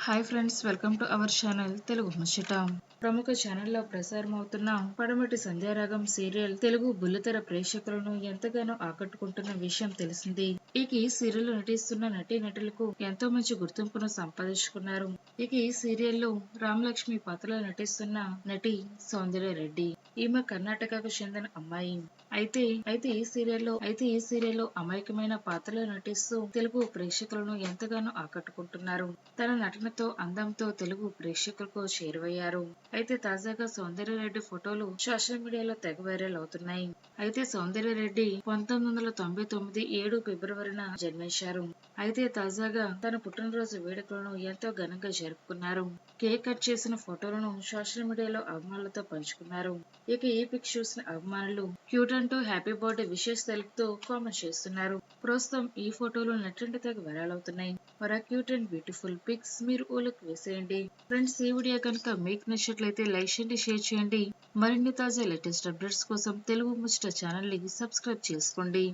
Hi friends welcome to our channel Telugu Muchata ప్రముఖ ఛానల్లో ప్రసారం అవుతున్న పడమటి సంధ్యారాగం సీరియల్ తెలుగు బుల్లితెర ప్రేక్షకులను ఎంతగానో ఆకట్టుకుంటున్న విషయం తెలిసింది. ఇక ఈ సీరియల్ నటిస్తున్న నటి నటులకు ఎంతో మంచి గుర్తింపును సంపాదించుకున్నారు. ఇక ఈ సీరియల్లో రామలక్ష్మి పాత్రలో నటిస్తున్న నటి సౌందర్య రెడ్డి. ఈమె కర్ణాటకకు చెందిన అమ్మాయి. అయితే అయితే ఈ సీరియల్లో అయితే ఈ సీరియల్లో అమాయకమైన పాత్రలో నటిస్తూ తెలుగు ప్రేక్షకులను ఎంతగానో ఆకట్టుకుంటున్నారు. తన నటనతో అందంతో తెలుగు ప్రేక్షకులకు చేరువయ్యారు. అయితే తాజాగా సౌందర్య రెడ్డి ఫోటోలు సోషల్ మీడియాలో తెగ వైరల్ అవుతున్నాయి. అయితే సౌందర్య రెడ్డి పంతొమ్మిది వందల తొంభై తొమ్మిది ఏడు ఫిబ్రవరి ఆవరణ జన్మించారు అయితే తాజాగా తన పుట్టినరోజు వేడుకలను ఎంతో ఘనంగా జరుపుకున్నారు. కేక్ కట్ చేసిన ఫోటోలను సోషల్ మీడియాలో అభిమానులతో పంచుకున్నారు. ఇక ఈ పిక్ చూసిన అభిమానులు క్యూట్ అంటూ హ్యాపీ బర్త్డే విషెస్ తెలుపుతూ కామెంట్ చేస్తున్నారు. ప్రస్తుతం ఈ ఫోటోలు నెట్టింటి తెగ వైరల్ అవుతున్నాయి. మరి క్యూట్ అండ్ బ్యూటిఫుల్ పిక్స్ మీరు ఓలకు వేసేయండి. ఫ్రెండ్స్ ఈ వీడియో కనుక మీకు నచ్చినట్లయితే లైక్ చేయండి షేర్ చేయండి. మరిన్ని తాజా లేటెస్ట్ అప్డేట్స్ కోసం తెలుగు ముచ్చట ఛానల్ని సబ్స్క్రైబ్ చేసుకోండి.